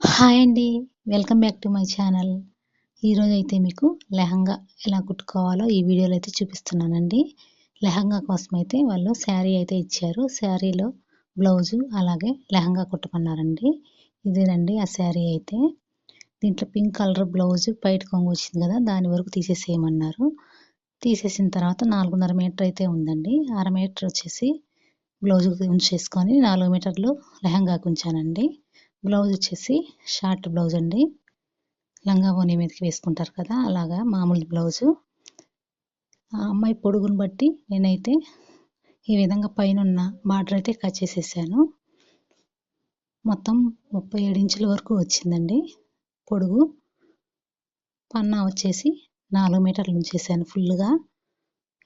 Hi అండి. Welcome back to my channel. ఈరోజు అయితే మీకు లెహంగా ఎలా కుట్టుకోవాలో ఈ వీడియోలో అయితే చూపిస్తున్నానండి. లెహంగా కోసం అయితే వాళ్ళు శారీ అయితే ఇచ్చారు. శారీలో బ్లౌజు అలాగే లెహంగా కుట్టమన్నారండి. ఇదేనండి ఆ శారీ అయితే. దీంట్లో పింక్ కలర్ బ్లౌజు బయట కొంగు వచ్చింది కదా దాని వరకు తీసేసేయమన్నారు. తీసేసిన తర్వాత నాలుగున్నర మీటర్ అయితే ఉందండి. అర మీటర్ వచ్చేసి బ్లౌజ్ ఉంచేసుకొని నాలుగు మీటర్లు లెహంగాకు ఉంచానండి. బ్లౌజ్ వచ్చేసి షార్ట్ బ్లౌజ్ అండి. లంగా ఓని మీదకి వేసుకుంటారు కదా అలాగా మామూలు బ్లౌజు. ఆ అమ్మాయి పొడుగును బట్టి నేనైతే ఈ విధంగా పైన ఉన్న బార్డర్ అయితే కట్ చేసేసాను. మొత్తం ముప్పై ఏడు ఇంచుల వరకు వచ్చిందండి పొడుగు. పన్నా వచ్చేసి నాలుగు మీటర్లు ఉంచేసాను ఫుల్గా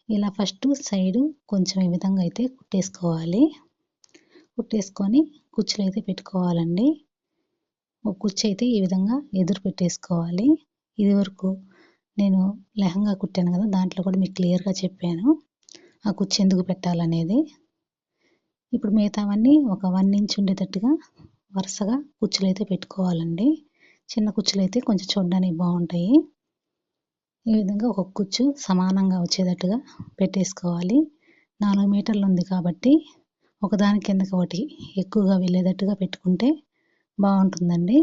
ఇలా ఫస్ట్ సైడు కొంచెం ఈ విధంగా అయితే కుట్టేసుకోవాలి. కుట్టేసుకొని కుచ్చులు అయితే పెట్టుకోవాలండి. ఒక కుచ్చి అయితే ఈ విధంగా ఎదురు పెట్టేసుకోవాలి. ఇది వరకు నేను లెహంగా కుట్టాను కదా దాంట్లో కూడా మీకు క్లియర్గా చెప్పాను. ఆ కుచ్చి ఎందుకు పెట్టాలనేది. ఇప్పుడు మిగతావన్నీ ఒక వన్ ఇంచ్ ఉండేటట్టుగా వరుసగా కుచ్చులు అయితే పెట్టుకోవాలండి. చిన్న కుచ్చులు అయితే కొంచెం చూడడానికి బాగుంటాయి. ఈ విధంగా ఒక కుచ్చు సమానంగా వచ్చేటట్టుగా పెట్టేసుకోవాలి. నాలుగు మీటర్లు ఉంది కాబట్టి ఒకదాని కిందకి ఒకటి ఎక్కువగా వెళ్ళేటట్టుగా పెట్టుకుంటే బాగుంటుందండి.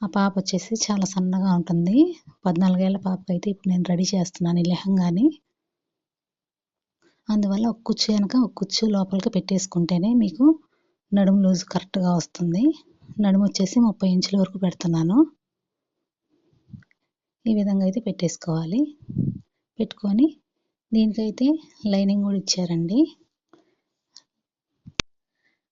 ఆ పాప వచ్చేసి చాలా సన్నగా ఉంటుంది. పద్నాలుగేళ్ళ పాప అయితే ఇప్పుడు నేను రెడీ చేస్తున్నాను ఈ లెహంగాని. అందువల్ల ఒక కుచ్చు వెనక ఒక కుచ్చు లోపలికి పెట్టేసుకుంటేనే మీకు నడుము లూజ్ కరెక్ట్గా వస్తుంది. నడుము వచ్చేసి ముప్పై ఇంచుల వరకు పెడుతున్నాను. ఈ విధంగా అయితే పెట్టేసుకోవాలి. పెట్టుకొని దీనికైతే లైనింగ్ కూడా ఇచ్చారండి.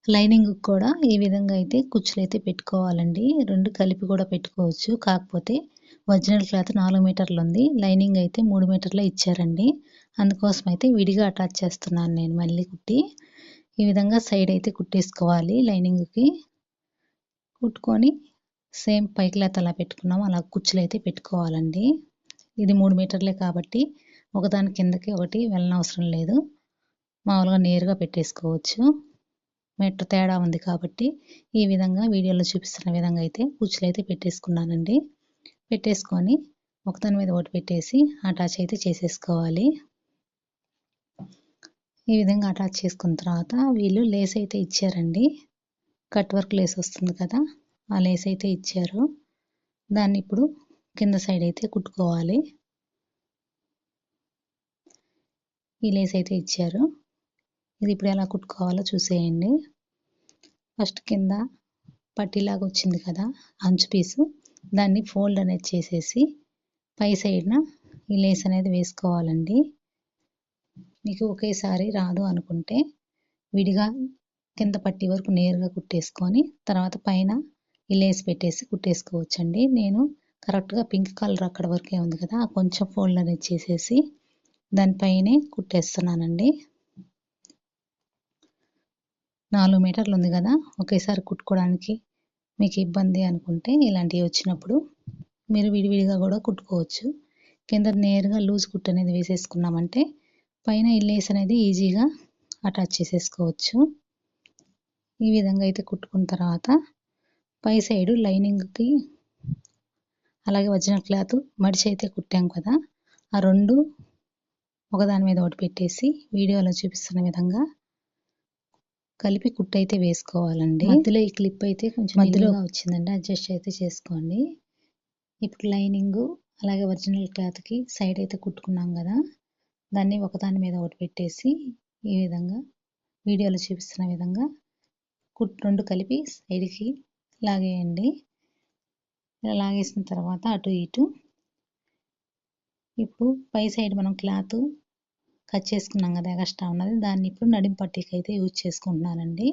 లైనింగ్ కూడా ఈ విధంగా అయితే కుచ్చులు అయితే పెట్టుకోవాలండి. రెండు కలిపి కూడా పెట్టుకోవచ్చు. కాకపోతే ఒరిజినల్ క్లాత్ నాలుగు మీటర్లు ఉంది. లైనింగ్ అయితే మూడు మీటర్లు ఇచ్చారండి. అందుకోసం అయితే విడిగా అటాచ్ చేస్తున్నాను నేను మళ్ళీ కుట్టి. ఈ విధంగా సైడ్ అయితే కుట్టేసుకోవాలి లైనింగ్కి కుట్టుకొని సేమ్ పై క్లాత్ అలా పెట్టుకున్నాము అలా కుచ్చులు అయితే పెట్టుకోవాలండి. ఇది మూడు మీటర్లే కాబట్టి ఒకదాని కిందకి ఒకటి వెళ్ళనవసరం లేదు. మామూలుగా నేరుగా పెట్టేసుకోవచ్చు. మీటర్ తేడా ఉంది కాబట్టి ఈ విధంగా వీడియోలో చూపిస్తున్న విధంగా అయితే కుచ్చులు అయితే పెట్టేసుకున్నానండి. పెట్టేసుకొని ఒకదాని మీద ఒకటి పెట్టేసి అటాచ్ అయితే చేసేసుకోవాలి. ఈ విధంగా అటాచ్ చేసుకున్న తర్వాత వీళ్ళు లేస్ అయితే ఇచ్చారండి. కట్ వర్క్ లేస్ వస్తుంది కదా ఆ లేస్ అయితే ఇచ్చారు. దాన్ని ఇప్పుడు కింద సైడ్ అయితే కుట్టుకోవాలి. ఈ లేస్ అయితే ఇచ్చారు. ఇది ఇప్పుడు ఎలా కుట్టుకోవాలో చూసేయండి. ఫస్ట్ కింద పట్టీలాగా వచ్చింది కదా అంచు పీసు దాన్ని ఫోల్డ్ అనేది చేసేసి పై సైడ్న ఈ లేస్ అనేది వేసుకోవాలండి. మీకు ఒకేసారి రాదు అనుకుంటే విడిగా కింద పట్టి వరకు నేరుగా కుట్టేసుకొని తర్వాత పైన ఈ లేస్ పెట్టేసి కుట్టేసుకోవచ్చండి. నేను కరెక్ట్గా పింక్ కలర్ అక్కడ వరకే ఉంది కదా కొంచెం ఫోల్డ్ అనేది చేసేసి దానిపైనే కుట్టేస్తున్నానండి. నాలుగు మీటర్లు ఉంది కదా ఒకేసారి కుట్టుకోవడానికి మీకు ఇబ్బంది అనుకుంటే ఇలాంటివి వచ్చినప్పుడు మీరు విడివిడిగా కూడా కుట్టుకోవచ్చు. కింద నేరుగా లూజ్ కుట్ అనేది వేసేసుకున్నామంటే పైన ఇల్లేస్ అనేది ఈజీగా అటాచ్ చేసేసుకోవచ్చు. ఈ విధంగా అయితే కుట్టుకున్న తర్వాత పై సైడు లైనింగ్కి అలాగే వచ్చిన క్లాత్ మడిచి అయితే కుట్టాం కదా ఆ రెండు ఒకదాని మీద ఒకటి పెట్టేసి వీడియోలో చూపిస్తున్న విధంగా కలిపి కుట్టు అయితే వేసుకోవాలండి. మధ్యలో ఈ క్లిప్ అయితే కొంచెం మధ్యలో వచ్చిందండి. అడ్జస్ట్ అయితే చేసుకోండి. ఇప్పుడు లైనింగ్ అలాగే ఒరిజినల్ క్లాత్కి సైడ్ అయితే కుట్టుకున్నాం కదా. దాన్ని ఒకదాని మీద ఒకటి పెట్టేసి ఈ విధంగా వీడియోలో చూపిస్తున్న విధంగా కుట్ రెండు కలిపి సైడ్కి లాగేయండి. ఇలా లాగేసిన తర్వాత అటు ఇటు. ఇప్పుడు పై సైడ్ మనం క్లాత్ కట్ చేసుకున్నాం కదా ఎగస్ట్రా ఉన్నది. దాన్ని ఇప్పుడు నడుము పట్టీకి అయితే యూజ్ చేసుకుంటున్నానండి.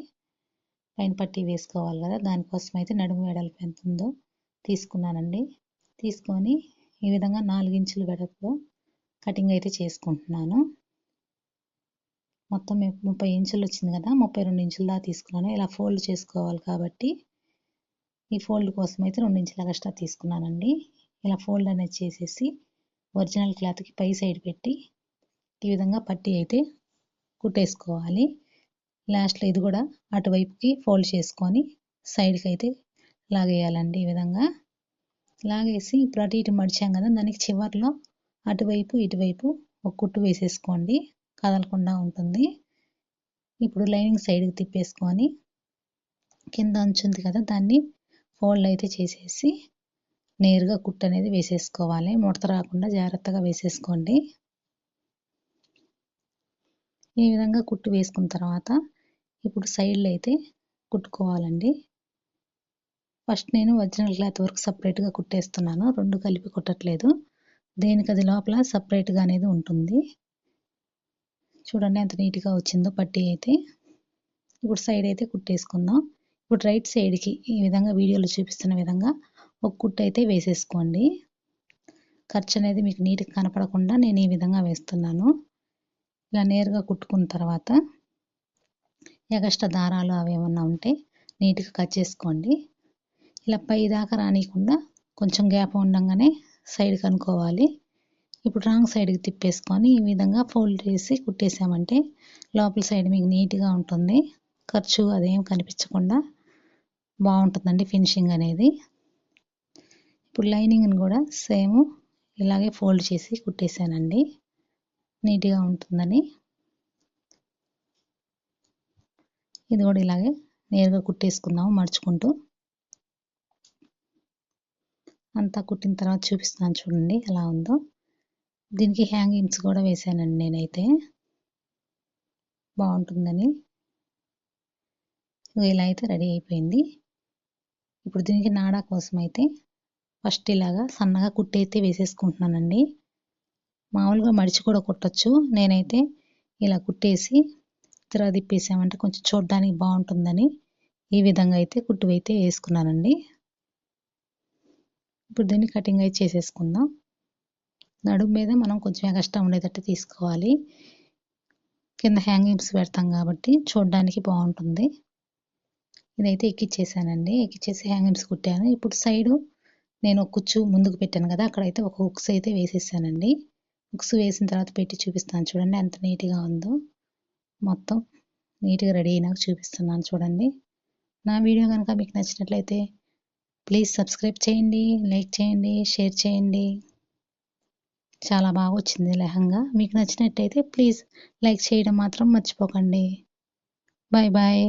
పైన పట్టీ వేసుకోవాలి కదా దానికోసం అయితే నడుము వెడల్పు ఎంత ఉందో తీసుకున్నానండి. తీసుకొని ఈ విధంగా నాలుగించుల వెడల్పులో కటింగ్ అయితే చేసుకుంటున్నాను. మొత్తం ముప్పై ఇంచులు వచ్చింది కదా ముప్పై రెండు ఇంచుల దాకా తీసుకున్నాను. ఇలా ఫోల్డ్ చేసుకోవాలి కాబట్టి ఈ ఫోల్డ్ కోసం అయితే రెండు ఇంచుల ఎక్స్ట్రా తీసుకున్నానండి. ఇలా ఫోల్డ్ అనేది చేసేసి ఒరిజినల్ క్లాత్కి పై సైడ్ పెట్టి ఈ విధంగా పట్టీ అయితే కుట్టేసుకోవాలి. లాస్ట్లో ఇది కూడా అటువైపుకి ఫోల్డ్ చేసుకొని సైడ్కి అయితే లాగేయాలండి ఈ విధంగా. లాగేసి ఇప్పుడు అటు ఇటు మడిచాం కదా దానికి చివర్లో అటువైపు ఇటువైపు ఒక కుట్టు వేసేసుకోండి. కదలకుండా ఉంటుంది. ఇప్పుడు లైనింగ్ సైడ్కి తిప్పేసుకొని కింద అంచుంది కదా దాన్ని ఫోల్డ్ అయితే చేసేసి నేరుగా కుట్టు అనేది వేసేసుకోవాలి. ముడత రాకుండా జాగ్రత్తగా వేసేసుకోండి. ఈ విధంగా కుట్టు వేసుకున్న తర్వాత ఇప్పుడు సైడ్లో అయితే కుట్టుకోవాలండి. ఫస్ట్ నేను ఒరిజినల్ క్లాత్ వరకు సపరేట్గా కుట్టేస్తున్నాను. రెండు కలిపి కుట్టట్లేదు. దేనికి అది లోపల సపరేట్గా అనేది ఉంటుంది. చూడండి ఎంత నీట్గా వచ్చిందో పట్టి అయితే. ఇప్పుడు సైడ్ అయితే కుట్టేసుకుందాం. ఇప్పుడు రైట్ సైడ్కి ఈ విధంగా వీడియోలో చూపిస్తున్న విధంగా ఒక కుట్టు అయితే వేసేసుకోండి. ఖర్చు అనేది మీకు నీట్గా కనపడకుండా నేను ఈ విధంగా వేస్తున్నాను. ఇలా నేరుగా కుట్టుకున్న తర్వాత ఎగస్ట్రా దారాలు అవి ఏమన్నా ఉంటే నీట్గా కట్ చేసుకోండి. ఇలా పై దాకా రానియకుండా కొంచెం గ్యాప్ ఉండగానే సైడ్ కనుక్కోవాలి. ఇప్పుడు రాంగ్ సైడ్కి తిప్పేసుకొని ఈ విధంగా ఫోల్డ్ చేసి కుట్టేసామంటే లోపల సైడ్ మీకు నీట్గా ఉంటుంది. ఖర్చు అదేం కనిపించకుండా బాగుంటుందండి ఫినిషింగ్ అనేది. ఇప్పుడు లైనింగ్ని కూడా సేమ్ ఇలాగే ఫోల్డ్ చేసి కుట్టేసానండి. నీట్గా ఉంటుందని. ఇది కూడా ఇలాగే నేరుగా కుట్టేసుకుందాము మడుచుకుంటూ. అంతా కుట్టిన తర్వాత చూపిస్తున్నాను చూడండి ఎలా ఉందో. దీనికి హ్యాంగింగ్స్ కూడా వేసానండి నేనైతే. బాగుంటుందని. ఇలా అయితే రెడీ అయిపోయింది. ఇప్పుడు దీనికి నాడా కోసం అయితే ఫస్ట్ ఇలాగా సన్నగా కుట్టి అయితే వేసేసుకుంటున్నానండి. మామూలుగా మడిచి కూడా కుట్టచ్చు. నేనైతే ఇలా కుట్టేసి తిరగ తిప్పేసామంటే కొంచెం చూడడానికి బాగుంటుందని ఈ విధంగా అయితే కుట్టు అయితే వేసుకున్నానండి. ఇప్పుడు దీన్ని కటింగ్ అయితే చేసేసుకుందాం. నడుము మీద మనం కొంచెం కష్టం ఉండేటట్టు తీసుకోవాలి. కింద హ్యాంగింగ్స్ పెడతాం కాబట్టి చూడడానికి బాగుంటుంది. ఇదైతే ఎక్కిచ్చేసానండి. ఎక్కిచ్చేసి హ్యాంగింగ్స్ కుట్టాను. ఇప్పుడు సైడు నేను ఒక కుచ్చు ముందుకు పెట్టాను కదా అక్కడైతే ఒక హుక్స్ అయితే వేసేసానండి. బుక్స్ వేసిన తర్వాత పెట్టి చూపిస్తాను. చూడండి ఎంత నీట్గా ఉందో. మొత్తం నీట్గా రెడీ అయినాక చూపిస్తున్నాను చూడండి. నా వీడియో కనుక మీకు నచ్చినట్లయితే ప్లీజ్ సబ్స్క్రైబ్ చేయండి లైక్ చేయండి షేర్ చేయండి. చాలా బాగా వచ్చింది లెహంగా. మీకు నచ్చినట్టయితే ప్లీజ్ లైక్ చేయడం మాత్రం మర్చిపోకండి. Bye bye.